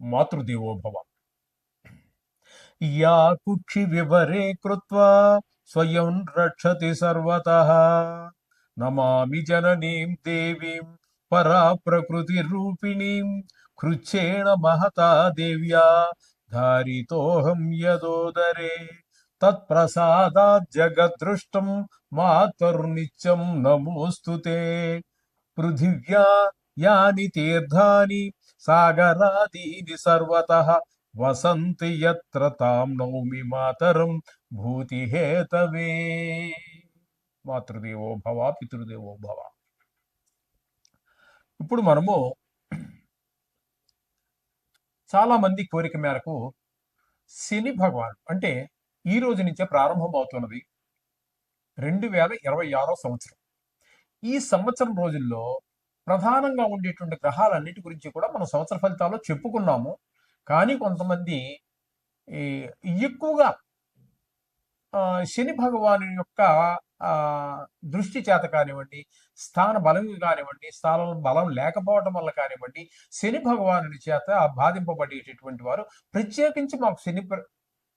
मातृदेवो भव या कुक्षिविवरे कृत्वा स्वयं रक्षति सर्वतः। नमामि जननीं देवीं परा प्रकृति रूपिणीं कृच्छेण महता देव्या धारितोऽहं यदोदरे। तत्प्रसादात् जगद्दृष्टं मातर्नित्यं नमोऽस्तु ते। पृथिव्या యాని తీర్థాని సాగరాదీని సర్వత వసంతి యత్ర తాం నౌమి మాతరం భూతిహేతవే మాతృదేవో భవ పితృదేవో భవ ఇప్పుడు మనము చాలా మంది కోరిక మేరకు శని భగవాన్ అంటే ఈ రోజు నుంచే ప్రారంభం అవుతున్నది రెండు వేల ఇరవై ఆరో సంవత్సరం. ఈ సంవత్సరం రోజుల్లో ప్రధానంగా ఉండేటువంటి గ్రహాలన్నిటి గురించి కూడా మనం సంవత్సర ఫలితాల్లో చెప్పుకున్నాము. కానీ కొంతమంది ఈ, ఎక్కువగా శని భగవాను యొక్క దృష్టి చేత కానివ్వండి స్థాన బలం కానివ్వండి స్థానం బలం లేకపోవడం వల్ల కానివ్వండి శని భగవానుడి చేత బాధింపబడేటటువంటి వారు ప్రత్యేకించి మాకు శని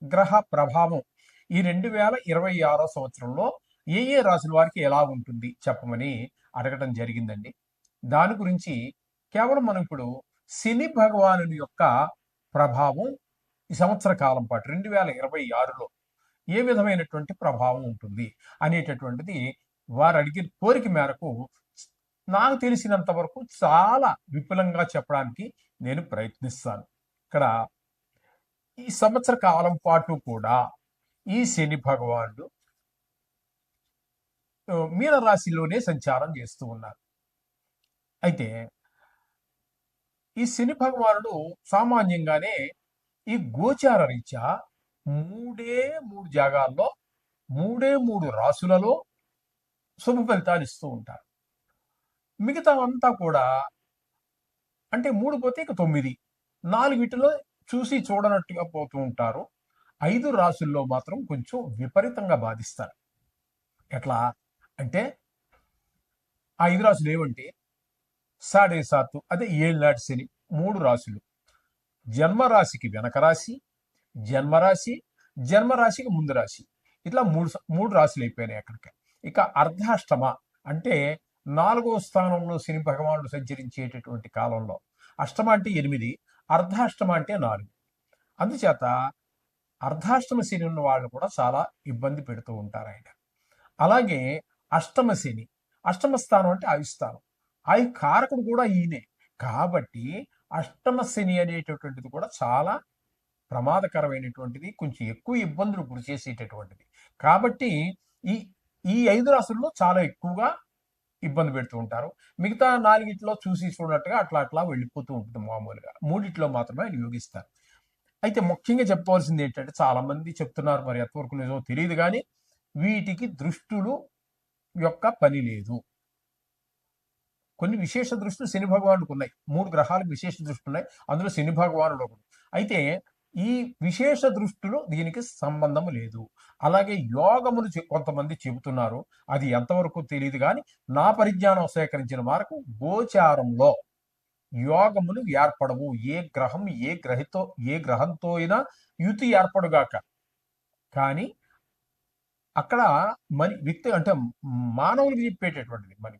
గ్రహ ప్రభావం ఈ రెండు వేల ఇరవై ఆరో సంవత్సరంలో ఏ ఏ రాసుల వారికి ఎలా ఉంటుంది చెప్పమని అడగటం జరిగిందండి. దాని గురించి కేవలం మనం ఇప్పుడు శని భగవానుని యొక్క ప్రభావం ఈ సంవత్సర కాలం పాటు రెండు వేల ఇరవై ఆరులో ఏ విధమైనటువంటి ప్రభావం ఉంటుంది అనేటటువంటిది వారు అడిగిన కోరిక మేరకు నాకు తెలిసినంత వరకు చాలా విపులంగా చెప్పడానికి నేను ప్రయత్నిస్తాను. ఇక్కడ ఈ సంవత్సర కాలం పాటు కూడా ఈ శని భగవానుడు మీన రాశిలోనే సంచారం చేస్తూ ఉన్నారు. అయితే ఈ శని భగవానుడు సామాన్యంగానే ఈ గోచార రీత్యా మూడే మూడు జాగాల్లో మూడే మూడు రాసులలో శుభ ఫలితాలు ఇస్తూ ఉంటారు. మిగతా అంతా కూడా అంటే మూడు పోతే ఇక తొమ్మిది. నాలుగిటిలో చూసి చూడనట్టుగా పోతూ ఉంటారు. ఐదు రాసుల్లో మాత్రం కొంచెం విపరీతంగా బాధిస్తారు. ఎట్లా? అంటే ఆ ఐదు రాసులు ఏమంటే సాడే సాత్తు. అదే ఏళ్ళనాటి శని. మూడు రాశులు. జన్మరాశికి వెనక రాశి జన్మరాశి జన్మరాశికి ముందు రాశి. ఇట్లా మూడు మూడు రాశులు అయిపోయినాయి అక్కడికి. ఇక అర్ధాష్టమ అంటే నాలుగో స్థానంలో శని భగవానుడు సంచరించేటటువంటి కాలంలో. అష్టమ అంటే ఎనిమిది అర్ధాష్టమ అంటే నాలుగు. అందుచేత అర్ధాష్టమ శని ఉన్న వాళ్ళు కూడా చాలా ఇబ్బంది పెడుతూ ఉంటారు ఆయన. అలాగే అష్టమ శని. అష్టమ స్థానం అంటే ఆయుస్థానం ఆ కారకుడు కూడా ఈయనే. కాబట్టి అష్టమ శని అనేటటువంటిది కూడా చాలా ప్రమాదకరమైనటువంటిది కొంచెం ఎక్కువ ఇబ్బందులు గురి చేసేటటువంటిది. కాబట్టి ఈ ఈ ఐదు రాసుల్లో చాలా ఎక్కువగా ఇబ్బంది పెడుతూ ఉంటారు. మిగతా నాలుగిట్లో చూసి చూడట్టుగా అట్లా అట్లా వెళ్ళిపోతూ ఉంటుంది మామూలుగా. మూడిట్లో మాత్రమే వినియోగిస్తారు. అయితే ముఖ్యంగా చెప్పవలసింది ఏంటంటే చాలామంది చెప్తున్నారు మరి ఎంతవరకు నిజమో తెలియదు కానీ వీటికి దృష్టులు యొక్క పని లేదు. కొన్ని విశేష దృష్టిలు శని భగవానుడికి ఉన్నాయి. మూడు గ్రహాలకు విశేష దృష్టి ఉన్నాయి. అందులో శని భగవానుడు ఒకడు. అయితే ఈ విశేష దృష్టిలో దీనికి సంబంధం లేదు. అలాగే యోగమును చె- కొంతమంది చెబుతున్నారు. అది ఎంతవరకు తెలియదు కానీ నా పరిజ్ఞానం సేకరించిన మేరకు గోచారంలో యోగములు ఏర్పడవు. ఏ గ్రహం ఏ గ్రహితో ఏ గ్రహంతో అయినా యుతి ఏర్పడుగాక. కానీ అక్కడ మరి వ్యక్తి అంటే మానవులకు చెప్పేటటువంటిది. మరి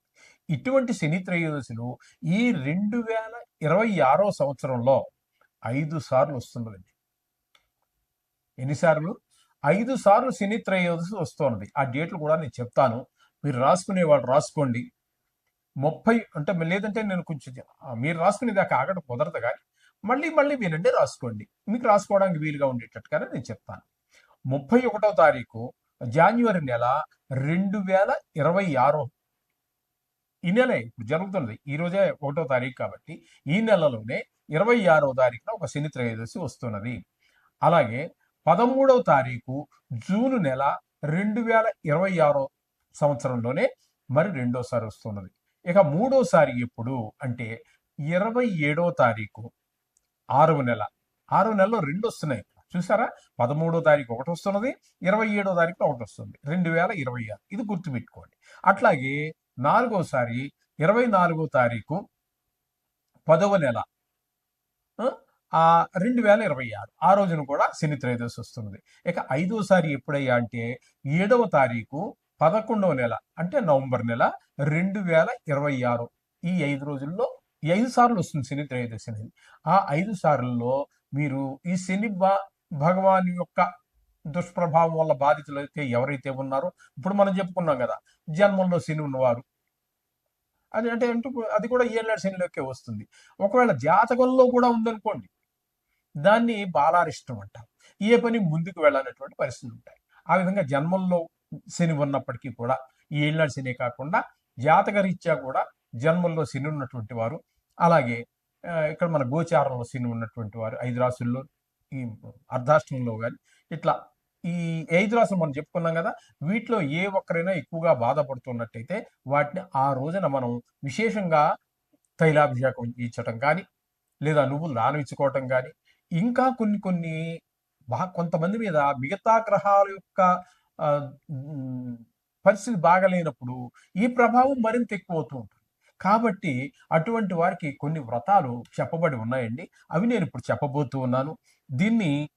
ఇటువంటి శని త్రయోదశులు ఈ రెండు వేల ఇరవై ఆరో సంవత్సరంలో ఐదు సార్లు వస్తున్నదండి ఎన్నిసార్లు ఐదు సార్లు శని త్రయోదశి వస్తున్నది ఆ డేట్లు కూడా నేను చెప్తాను. మీరు రాసుకునే వాళ్ళు రాసుకోండి. ముప్పై అంటే లేదంటే నేను కొంచెం మీరు రాసుకునే దాకా ఆగడం కుదరదు కానీ మళ్ళీ మళ్ళీ వినండి రాసుకోండి. మీకు రాసుకోవడానికి వీలుగా ఉండేటట్టుగానే నేను చెప్తాను. ముప్పై ఒకటో తారీఖు జాన్యువరి నెల రెండు వేల ఇరవై ఆరో ఈ నెల ఇప్పుడు జరుగుతున్నది. ఈ రోజే ఒకటో తారీఖు కాబట్టి ఈ నెలలోనే ఇరవై ఆరో తారీఖున ఒక శని త్రయోదశి వస్తున్నది. అలాగే పదమూడవ తారీఖు జూన్ నెల రెండు వేల ఇరవై ఆరో సంవత్సరంలోనే మరి రెండోసారి వస్తున్నది. ఇక మూడోసారి ఎప్పుడు అంటే ఇరవై ఏడో తారీఖు ఆరవ నెల. ఆరవ నెలలో రెండు వస్తున్నాయి. చూసారా? పదమూడో తారీఖు ఒకటి వస్తున్నది ఇరవై ఏడో తారీఖు ఒకటి వస్తుంది. రెండు వేల ఇరవై ఆరు. ఇది గుర్తుపెట్టుకోండి. అట్లాగే నాలుగోసారి ఇరవై నాలుగో తారీఖు పదవ నెల. ఆ, రెండు వేల ఇరవై ఆరు. ఆ రోజున కూడా శని త్రయోదశి వస్తుంది. ఇక ఐదోసారి ఎప్పుడయ్యా అంటే ఏడవ తారీఖు పదకొండవ నెల అంటే నవంబర్ నెల రెండు వేల ఇరవై ఆరు. ఈ ఐదు రోజుల్లో ఐదు సార్లు వస్తుంది శని త్రయోదశి అనేది. ఆ ఐదు సార్లలో మీరు ఈ శని బా భగవాన్ యొక్క దుష్ప్రభావం వల్ల బాధితులు అయితే ఎవరైతే ఉన్నారో ఇప్పుడు మనం చెప్పుకున్నాం కదా జన్మంలో శని ఉన్నవారు. అది అంటే అంటూ అది కూడా ఏళ్ళ శనిలోకే వస్తుంది. ఒకవేళ జాతకంలో కూడా ఉందనుకోండి దాన్ని బాలారిష్టం అంటారు ఏ పని ముందుకు వెళ్ళాలనేటువంటి పరిస్థితులు ఉంటాయి. ఆ విధంగా జన్మంలో శని ఉన్నప్పటికీ కూడా ఈ ఏళ్ళ శని కాకుండా జాతక రీత్యా కూడా జన్మల్లో శని ఉన్నటువంటి వారు అలాగే ఇక్కడ మన గోచారంలో శని ఉన్నటువంటి వారు ఐదు రాసుల్లో ఈ అర్ధాష్టంలో కానీ ఇట్లా ఈ ఐదు రాసులు మనం చెప్పుకున్నాం కదా వీటిలో ఏ ఒక్కరైనా ఎక్కువగా బాధపడుతున్నట్టయితే వాటిని ఆ రోజున మనం విశేషంగా తైలాభిషేకం ఇచ్చటం కానీ లేదా నువ్వులు దానం కానీ ఇంకా కొన్ని కొన్ని బా కొంతమంది మీద మిగతా గ్రహాల యొక్క పరిస్థితి బాగలేనప్పుడు ఈ ప్రభావం మరింత ఎక్కువ అవుతూ ఉంటుంది. కాబట్టి అటువంటి వారికి కొన్ని వ్రతాలు చెప్పబడి ఉన్నాయండి. అవి నేను ఇప్పుడు చెప్పబోతూ ఉన్నాను. దీన్ని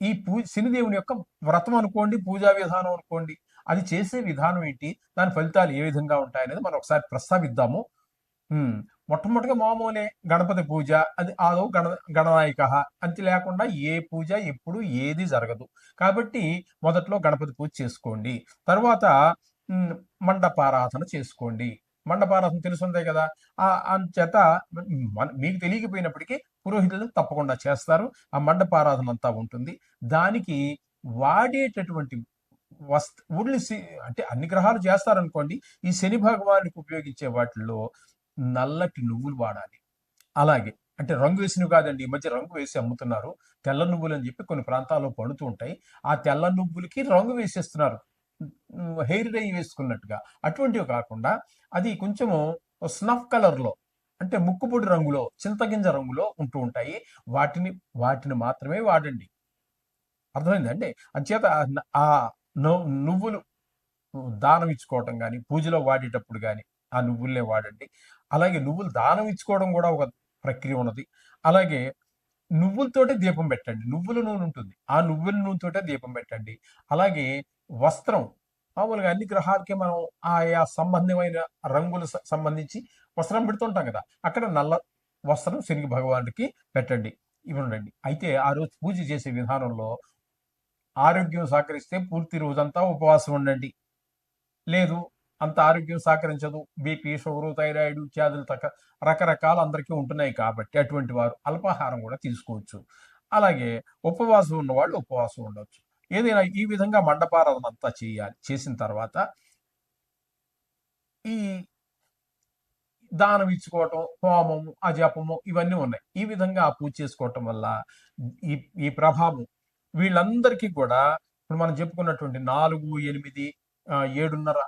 ఈ పూ శనిదేవుని యొక్క వ్రతం అనుకోండి పూజా విధానం అనుకోండి అది చేసే విధానం ఏంటి? దాని ఫలితాలు ఏ విధంగా ఉంటాయనేది మనం ఒకసారి ప్రస్తావిద్దాము. మొట్టమొదటిగా మామూలే గణపతి పూజ అది ఆదో గణ గణనాయక అంతే లేకుండా ఏ పూజ ఎప్పుడు ఏది జరగదు. కాబట్టి మొదట్లో గణపతి పూజ చేసుకోండి. తర్వాత మండపారాధన చేసుకోండి. మండపారాధన తెలుసుందే కదా. ఆ అంచేత మీకు తెలియకపోయినప్పటికీ పురోహితులు తప్పకుండా చేస్తారు. ఆ మండపారాధన అంతా ఉంటుంది. దానికి వాడేటటువంటి వస్త ఊళ్ళి అంటే అన్ని గ్రహాలు చేస్తారనుకోండి ఈ శని భగవానికి ఉపయోగించే వాటిల్లో నల్లటి నువ్వులు వాడాలి. అలాగే అంటే రంగు వేసినవి కాదండి ఈ మధ్య రంగు వేసి అమ్ముతున్నారు. తెల్ల నువ్వులు అని చెప్పి కొన్ని ప్రాంతాల్లో పడుతూ ఉంటాయి. ఆ తెల్ల నువ్వులకి రంగు వేసేస్తున్నారు. హెయిర్ డై వేసుకున్నట్టుగా. అటువంటివి కాకుండా అది కొంచెము స్నఫ్ కలర్లో అంటే ముక్కుపొడి రంగులో చింతగింజ రంగులో ఉంటూ ఉంటాయి. వాటిని వాటిని మాత్రమే వాడండి. అర్థమైందండి అంచేత ఆ- ఆ నువ్వులు దానం ఇచ్చుకోవటం కానీ పూజలో వాడేటప్పుడు కానీ ఆ నువ్వులనే వాడండి. అలాగే నువ్వులు దానం ఇచ్చుకోవడం కూడా ఒక ప్రక్రియ ఉన్నది. అలాగే నువ్వులతోటే దీపం పెట్టండి. నువ్వుల నూనె ఉంటుంది. ఆ నువ్వుల నూనెతోటే దీపం పెట్టండి. అలాగే వస్త్రం. మామూలుగా అన్ని గ్రహాలకి మనం ఆయా సంబంధమైన రంగులు సంబంధించి వస్త్రం పెడుతుంటాం కదా. అక్కడ నల్ల వస్త్రం శని భగవానుడికి పెట్టండి. ఇవ్వండి అయితే ఆ రోజు పూజ చేసే విధానంలో ఆరోగ్యం సహకరిస్తే పూర్తి రోజంతా ఉపవాసం ఉండండి. లేదు అంత ఆరోగ్యం సహకరించదు. బీపీ షుగరు థైరాయిడ్ వ్యాధులు తక రకరకాల అందరికీ ఉంటున్నాయి కాబట్టి అటువంటి వారు అల్పాహారం కూడా తీసుకోవచ్చు. అలాగే ఉపవాసం ఉన్నవాళ్ళు ఉపవాసం ఉండవచ్చు ఏదైనా ఈ విధంగా మండపారాధన అంతా చేయాలి చేసిన తర్వాత ఈ దానం ఇచ్చుకోవటం హోమము అజపము ఇవన్నీ ఉన్నాయి. ఈ విధంగా పూజ చేసుకోవటం వల్ల ఈ ఈ ప్రభావం వీళ్ళందరికీ కూడా ఇప్పుడు మనం చెప్పుకున్నటువంటి నాలుగు ఎనిమిది ఏడున్నర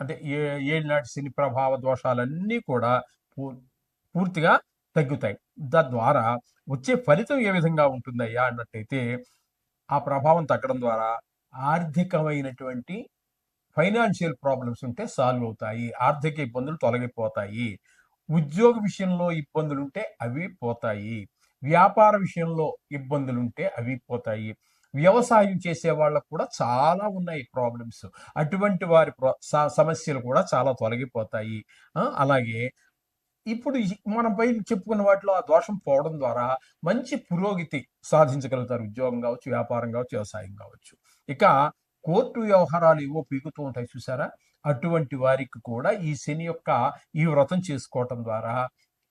అంటే ఏ ఏడు నాటి శని ప్రభావ దోషాలన్నీ కూడా పూ- పూర్తిగా తగ్గుతాయి. తద్వారా వచ్చే ఫలితం ఏ విధంగా ఉంటుందయ్యా అన్నట్టయితే ఆ ప్రభావం తగ్గడం ద్వారా ఆర్థికమైనటువంటి ఫైనాన్షియల్ ప్రాబ్లమ్స్ ఉంటే సాల్వ్ అవుతాయి ఆర్థిక ఇబ్బందులు తొలగిపోతాయి ఉద్యోగ విషయంలో ఇబ్బందులు ఉంటే అవి పోతాయి వ్యాపార విషయంలో ఇబ్బందులు ఉంటే అవి పోతాయి వ్యవసాయం చేసే వాళ్ళకు కూడా చాలా ఉన్నాయి ప్రాబ్లమ్స్ అటువంటి వారి ప్ర- సమస్యలు కూడా చాలా తొలగిపోతాయి. అలాగే ఇప్పుడు మనం పై చెప్పుకున్న వాటిలో ఆ దోషం పోవడం ద్వారా మంచి పురోగతి సాధించగలుగుతారు. ఉద్యోగం కావచ్చు వ్యాపారం కావచ్చు వ్యవసాయం కావచ్చు. ఇక కోర్టు వ్యవహారాలు ఏవో పీకుతూ ఉంటాయి చూసారా? అటువంటి వారికి కూడా ఈ శని యొక్క ఈ వ్రతం చేసుకోవటం ద్వారా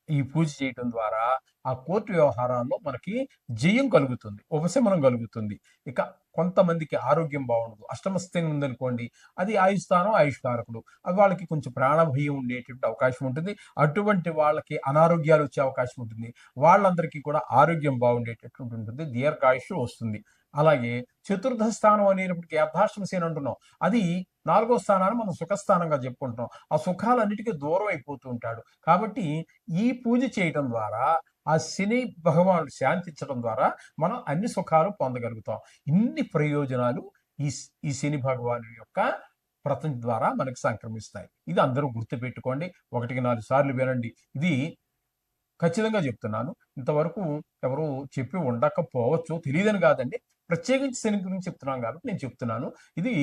ఈ పూజ చేయటం ద్వారా ఆ కోర్టు వ్యవహారాల్లో మనకి జయం కలుగుతుంది. ఉపశమనం కలుగుతుంది. ఇక కొంతమందికి ఆరోగ్యం బాగుండదు. అష్టమస్థితి ఉందనుకోండి అది ఆయుస్థానం ఆయుష్కారకుడు. అవి వాళ్ళకి కొంచెం ప్రాణభయం ఉండేటువంటి అవకాశం ఉంటుంది. అటువంటి వాళ్ళకి అనారోగ్యాలు వచ్చే అవకాశం ఉంటుంది. వాళ్ళందరికీ కూడా ఆరోగ్యం బాగుండేటటువంటి ఉంటుంది. దీర్ఘాయుష్ వస్తుంది. అలాగే చతుర్థ స్థానం అనేటప్పటికి అర్ధాష్టమ శని అంటున్నాం. అది నాలుగో స్థానాన్ని మనం సుఖస్థానంగా చెప్పుకుంటాం ఆ సుఖాలన్నిటికీ దూరం అయిపోతూ ఉంటాడు. కాబట్టి ఈ పూజ చేయటం ద్వారా ఆ శని భగవానుడు శాంతించడం ద్వారా మనం అన్ని సుఖాలు పొందగలుగుతాం. ఇన్ని ప్రయోజనాలు ఈ ఈ శని భగవాను యొక్క వ్రతం ద్వారా మనకు సంక్రమిస్తాయి. ఇది అందరూ గుర్తుపెట్టుకోండి. ఒకటికి నాలుగు సార్లు వినండి. ఇది ఖచ్చితంగా చెప్తున్నాను. ఇంతవరకు ఎవరు చెప్పి ఉండకపోవచ్చు. తెలియదని కాదండి. ప్రత్యేకించి శని గురించి చెప్తున్నాం కాబట్టి నేను చెప్తున్నాను. ఇది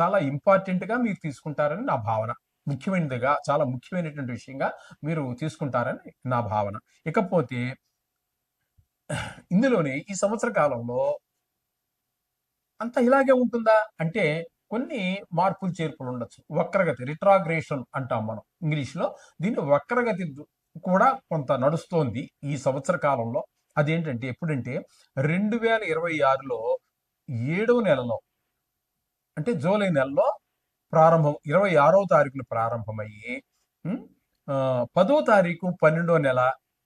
చాలా ఇంపార్టెంట్గా మీరు తీసుకుంటారని నా భావన. ముఖ్యమైనదిగా చాలా ముఖ్యమైనటువంటి విషయంగా మీరు తీసుకుంటారని నా భావన. ఇకపోతే ఇందులోనే ఈ సంవత్సర కాలంలో అంత ఇలాగే ఉంటుందా? అంటే కొన్ని మార్పులు చేర్పులు ఉండొచ్చు వక్రగతి రిట్రాగ్రేషన్ అంటాం మనం. ఇంగ్లీష్లో దీన్ని వక్రగతి కూడా కొంత నడుస్తోంది ఈ సంవత్సర కాలంలో. అదేంటంటే ఎప్పుడంటే రెండు వేల ఇరవై ఆరులో ఏడవ నెలలో అంటే జూలై నెలలో ప్రారంభం ఇరవై ఆరవ తారీఖున ప్రారంభమయ్యి ఆ, పదో తారీఖు పన్నెండో నెల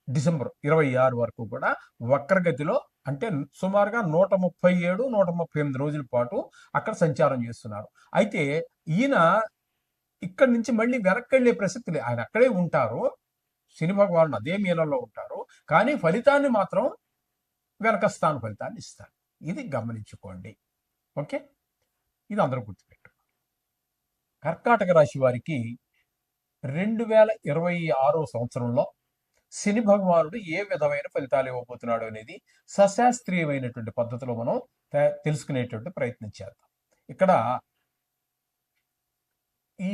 డిసెంబర్ ఇరవై ఆరు వరకు కూడా వక్రగతిలో అంటే సుమారుగా నూట ముప్పై ఏడు నూట ముప్పై ఎనిమిది రోజుల పాటు అక్కడ సంచారం చేస్తున్నారు. అయితే ఈయన ఇక్కడి నుంచి మళ్ళీ వెనక్కి వెళ్ళే ప్రసక్తి లేదు. ఆయన అక్కడే ఉంటారు. శని భగవానుడు అదే మీలలో ఉంటారు. కానీ ఫలితాన్ని మాత్రం వెనకస్థాన ఫలితాన్ని ఇస్తారు ఇది గమనించుకోండి. ఓకే? ఇది అందరూ గుర్తుపెట్టు కర్కాటక రాశి వారికి రెండు వేల ఇరవై ఆరో సంవత్సరంలో శని భగవానుడు ఏ విధమైన ఫలితాలు ఇవ్వబోతున్నాడు అనేది సశాస్త్రీయమైనటువంటి పద్ధతిలో మనం తెలుసుకునేటువంటి ప్రయత్నం చేద్దాం. ఇక్కడ ఈ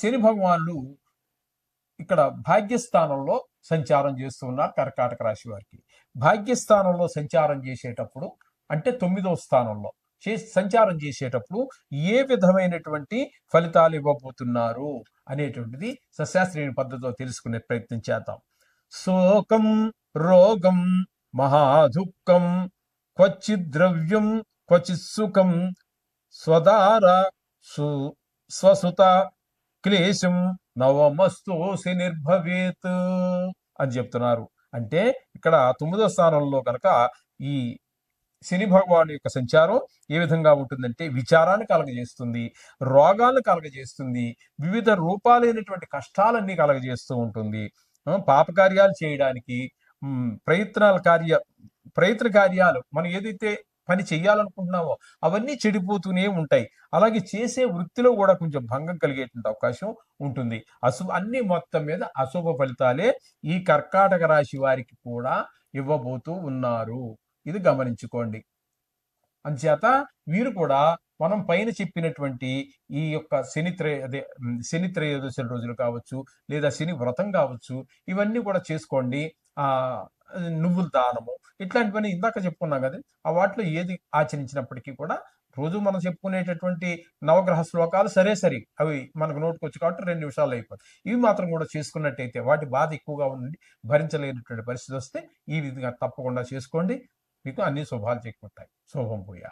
శని భగవానుడు ఇక్కడ భాగ్యస్థానంలో సంచారం చేస్తూ ఉన్నారు కర్కాటక రాశి వారికి. భాగ్యస్థానంలో సంచారం చేసేటప్పుడు అంటే తొమ్మిదవ స్థానంలో చే సంచారం చేసేటప్పుడు ఏ విధమైనటువంటి ఫలితాలు ఇవ్వబోతున్నారు అనేటువంటిది సశాస్త్రీయ పద్ధతిలో తెలుసుకునే ప్రయత్నం చేద్దాం. శోకం రోగం మహాదుఃఖం క్వచిత్ ద్రవ్యం క్వచిత్ సుఖం స్వదార సు స్వసుత క్లేశం నవమస్తోసి నిర్భవేత్ అని చెప్తున్నారు. అంటే ఇక్కడ తొమ్మిదో స్థానంలో కనుక ఈ శని భగవాన్ యొక్క సంచారం ఏ విధంగా ఉంటుందంటే విచారాన్ని కలగజేస్తుంది రోగాలను కలగజేస్తుంది వివిధ రూపాలైనటువంటి కష్టాలన్నీ కలగజేస్తూ ఉంటుంది. పాపకార్యాలు చేయడానికి ప్రయత్నాల కార్య ప్రయత్న కార్యాలు మనం ఏదైతే పని చేయాలనుకుంటున్నామో అవన్నీ చెడిపోతూనే ఉంటాయి. అలాగే చేసే వృత్తిలో కూడా కొంచెం భంగం కలిగేటువంటి అవకాశం ఉంటుంది. అశుభ అన్ని మొత్తం మీద అశుభ ఫలితాలే ఈ కర్కాటక రాశి వారికి కూడా ఇవ్వబోతూ ఉన్నారు. ఇది గమనించుకోండి. అంచేత వీరు కూడా మనం పైన చెప్పినటువంటి ఈ యొక్క శని త్రయ అదే శని త్రయోదశి రోజులు కావచ్చు లేదా శని వ్రతం కావచ్చు ఇవన్నీ కూడా చేసుకోండి. ఆ నువ్వుల దానము ఇట్లాంటివన్నీ ఇందాక చెప్పుకున్నాం కదా ఆ వాటిలో ఏది ఆచరించినప్పటికీ కూడా రోజు మనం చెప్పుకునేటటువంటి నవగ్రహ శ్లోకాలు సరే సరి అవి మనకు నోటుకొచ్చు కాబట్టి రెండు నిమిషాలు అయిపోతాయి ఇవి మాత్రం కూడా చేసుకున్నట్టయితే వాటి బాధ ఎక్కువగా ఉండి భరించలేనటువంటి పరిస్థితి వస్తే ఈ విధంగా తప్పకుండా చేసుకోండి. మీకు అన్ని శుభాలు చేకూరుతాయి శుభం పోయా